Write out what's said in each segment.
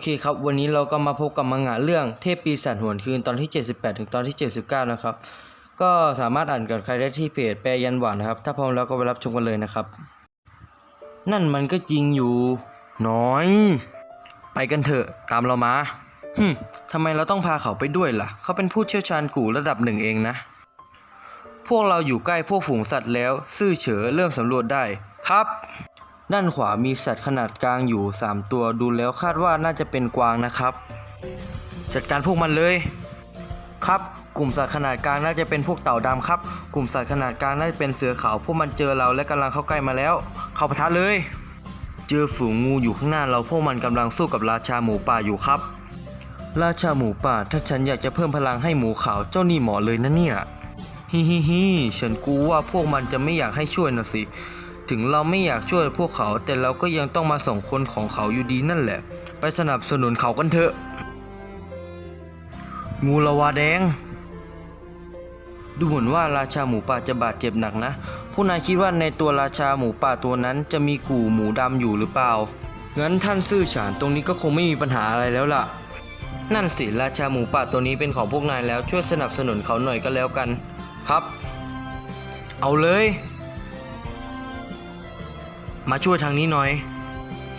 เคครับ วันนี้เราก็มาพบกับมังงะเรื่องเทพปีศาจหวนคืนตอนที่ 78 ถึงตอนที่ 79 นะครับ ก็สามารถอ่านกับใครได้ที่เพจแปรยันหวานนะครับ ถ้าพร้อมแล้วก็ไปรับชมกันเลยนะครับ นั่นมันก็จริงอยู่ น้อย ไปกันเถอะตามเรามาฮึมทำไมเราต้องพาเขาไปด้วยล่ะ เขาเป็นผู้เชี่ยวชาญกู่ระดับหนึ่งเองนะ พวกเราอยู่ใกล้พวกฝูงสัตว์แล้ว ซื่อเฉอเริ่มสำรวจได้ครับ ด้านขวามีสัตว์ขนาดกลางอยู่ 3 ตัวดูแล้วคาดว่าน่าจะเป็นกวางนะครับ จัดการพวกมันเลย ครับ กลุ่มสัตว์ขนาดกลางน่าจะเป็นพวกเต่าดำครับ กลุ่มสัตว์ขนาดกลางน่าจะเป็นเสือขาวพวกมันเจอเราและกำลังเข้าใกล้มาแล้ว เข้าปะทะเลย เจอฝูงงูอยู่ข้างหน้าเราพวกมันกำลังสู้กับราชาหมูป่าอยู่ครับ ราชาหมูป่าถ้าฉันอยากจะเพิ่มพลังให้หมูขาวเจ้านี่หมาะเลยนะเนี่ยฮิฮิฮิฉันกลัวว่าพวกมันจะไม่อยากให้ช่วยนะสิ ถึงเราไม่อยากช่วยพวกเขา แต่เราก็ยังต้องมาส่งคนของเขาอยู่ดีนั่นแหละ ไปสนับสนุนเขากันเถอะ งูละวาแดง ดูเหมือนว่าราชาหมูป่าจะบาดเจ็บหนักนะ ผู้นายคิดว่าในตัวราชาหมูป่าตัวนั้นจะมีกู่หมูดำอยู่หรือเปล่า งั้นท่านซื่อฉานตรงนี้ก็คงไม่มีปัญหาอะไรแล้วล่ะ นั่นสิราชาหมูป่าตัวนี้เป็นของพวกนายแล้วช่วยสนับสนุนเขาหน่อยก็แล้วกัน ครับ เอาเลย มาช่วยทางนี้หน่อย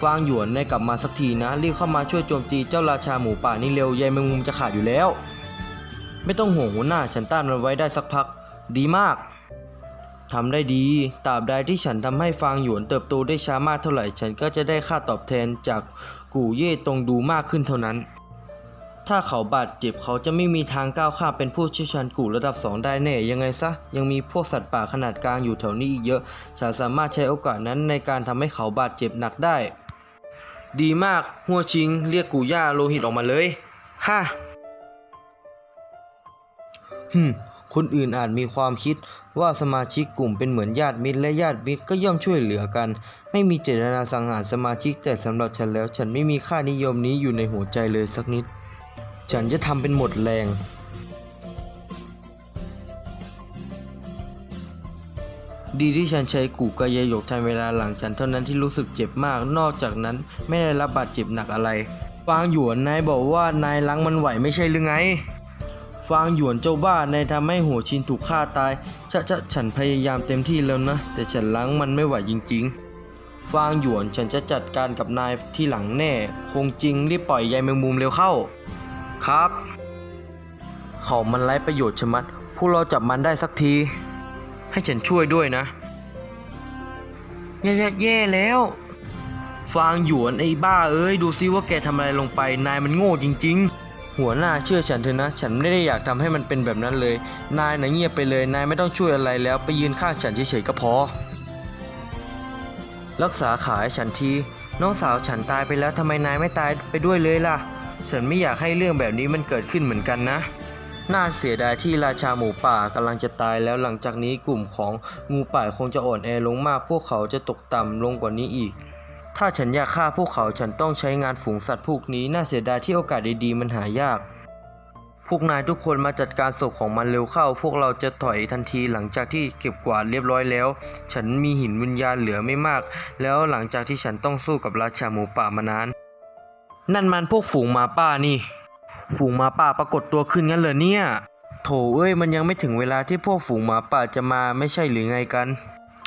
ฟางหยวนได้กลับมาสักทีนะ รีบเข้ามาช่วยโจมตีเจ้าราชาหมูป่านี่เร็วยายแมงมุมจะขาดอยู่แล้ว ไม่ต้องห่วงหัวหน้าฉันต้านมันไว้ได้สักพัก ดีมากทำได้ดีตราบใดที่ฉันทำให้ฟางหยวนเติบโตได้ช้ามากเท่าไหร่ ฉันก็จะได้ค่าตอบแทนจากกู่เย่ตรงดูมากขึ้นเท่านั้น ถ้าเขาบาดเจ็บเขาจะไม่มีทางก้าวข้ามเป็นผู้เชี่ยวชาญกู่ระดับ 2 ได้แน่ ยังไงซะ ยังมีพวกสัตว์ป่าขนาดกลางอยู่แถวนี้อีกเยอะ ฉันสามารถใช้โอกาสนั้นในการทำให้เขาบาดเจ็บหนักได้ ดีมาก หัวชิง เรียกกูย่าโลหิตออกมาเลย ค่ะฮึมคนอื่นอาจมีความคิดว่าสมาชิกกลุ่มเป็นเหมือนญาติมิตรและญาติมิตรก็ย่อมช่วยเหลือกัน ไม่มีเจตนาสังหารสมาชิกแต่สำหรับฉันแล้ว ฉันไม่มีค่านิยมนี้อยู่ในหัวใจเลยสักนิด ฉันจะทำเป็นหมดแรง ดีที่ฉันใช้กู่กายหยกทันเวลาหลังฉันเท่านั้นที่รู้สึกเจ็บมาก นอกจากนั้นไม่ได้รับบาดเจ็บหนักอะไร ฟางหยวนนายบอกว่านายล้างมันไหวไม่ใช่หรือไง ฟางหยวนเจ้าบ้านายทำให้หัวชินถูกฆ่าตายชะชะฉันพยายามเต็มที่แล้วนะ แต่ฉันล้างมันไม่ไหวจริง ๆฟางหยวนฉันจะจัดการกับนายที่หลังแน่ คงจริงรีบปล่อยยายแมงมุมเร็วเข้า ครับ เขามันไร้ประโยชน์ชะมัด พวกเราจับมันได้สักที ให้ฉันช่วยด้วยนะแย่ๆแย่แล้ว ฟางหยวนไอ้บ้าเอ้ย ดูซิว่าแกทำอะไรลงไป นายมันโง่จริง ๆ หัวหน้าเชื่อฉันเถอะนะ ฉันไม่ได้อยากทำให้มันเป็นแบบนั้นเลย นายนะเงียบไปเลย นายไม่ต้องช่วยอะไรแล้ว ไปยืนข้างฉันเฉยๆก็พอ รักษาขาให้ฉันที น้องสาวฉันตายไปแล้วทำไมนายไม่ตายไปด้วยเลยล่ะ ฉันไม่อยากให้เรื่องแบบนี้มันเกิดขึ้นเหมือนกันนะ น่าเสียดายที่ราชาหมูป่ากำลังจะตายแล้วหลังจากนี้กลุ่มของงูป่าคงจะอ่อนแอลงมาก พวกเขาจะตกต่ำลงกว่านี้อีก ถ้าฉันอยากฆ่าพวกเขาฉันต้องใช้งานฝูงสัตว์พวกนี้น่าเสียดายที่โอกาสดีๆมันหายาก พวกนายทุกคนมาจัดการศพของมันเร็วเข้า พวกเราจะถอยทันทีหลังจากที่เก็บกวาดเรียบร้อยแล้ว ฉันมีหินวิญญาณเหลือไม่มาก แล้วหลังจากที่ฉันต้องสู้กับราชาหมูป่ามานาน นั่นมันพวกฝูงหมาป่านี่ ฝูงหมาป่าปรากฏตัวขึ้นงั้นเหรอเนี่ย โถเอ้ยมันยังไม่ถึงเวลาที่พวกฝูงหมาป่าจะมาไม่ใช่หรือไงกัน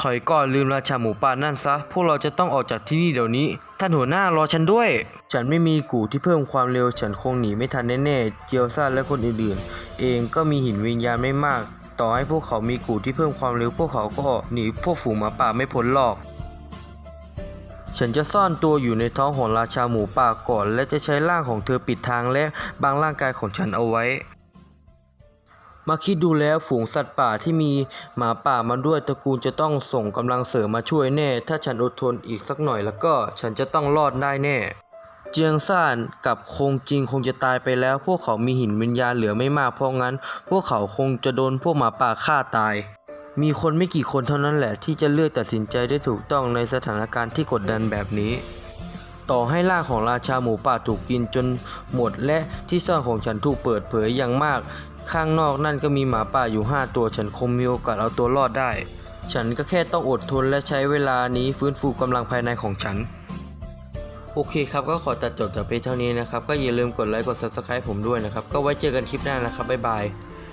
ถอยก่อนลืมราชาหมูป่านั่นซะ พวกเราจะต้องออกจากที่นี่เดี๋ยวนี้ ท่านหัวหน้ารอฉันด้วย ฉันไม่มีกูที่เพิ่มความเร็วฉันคงหนีไม่ทันแน่ๆ เจียวซ่าและคนอื่นๆ เองก็มีหินวิญญาณไม่มาก ต่อให้พวกเขามีกูที่เพิ่มความเร็วพวกเขาก็หนีพวกฝูงหมาป่าไม่พ้นหรอก ฉันจะซ่อนตัวอยู่ในท้องของราชาหมูป่าก่อน และจะใช้ร่างของเธอปิดทางและบังร่างกายของฉันเอาไว้ มาคิดดูแล้วฝูงสัตว์ป่าที่มีหมาป่ามาด้วยตระกูลจะต้องส่งกำลังเสริมมาช่วยแน่ ถ้าฉันอดทนอีกสักหน่อยแล้วก็ฉันจะต้องรอดได้แน่เจียงซ่านกับคงจริงคงจะตายไปแล้ว พวกเขามีหินวิญญาณเหลือไม่มากเพราะงั้น พวกเขาคงจะโดนพวกหมาป่าฆ่าตาย มีคนไม่กี่คนเท่านั้นแหละที่จะเลือกตัดสินใจได้ถูกต้องในสถานการณ์ที่กดดันแบบนี้ ต่อให้ร่างของราชาหมูป่าถูกกินจนหมดและที่ซ่อนของฉันถูกเปิดเผยอย่างมาก ข้างนอกนั่นก็มีหมาป่าอยู่ 5 ตัวฉันคงมีโอกาสเอาตัวรอดได้ ฉันก็แค่ต้องอดทนและใช้เวลานี้ฟื้นฟูกำลังภายในของฉัน โอเคครับก็ขอตัดจบแต่เพียงเท่านี้นะครับ ก็อย่าลืมกดไลค์กด subscribe ผมด้วยนะครับ ก็ไว้เจอกันคลิปหน้านะครับบ๊ายบาย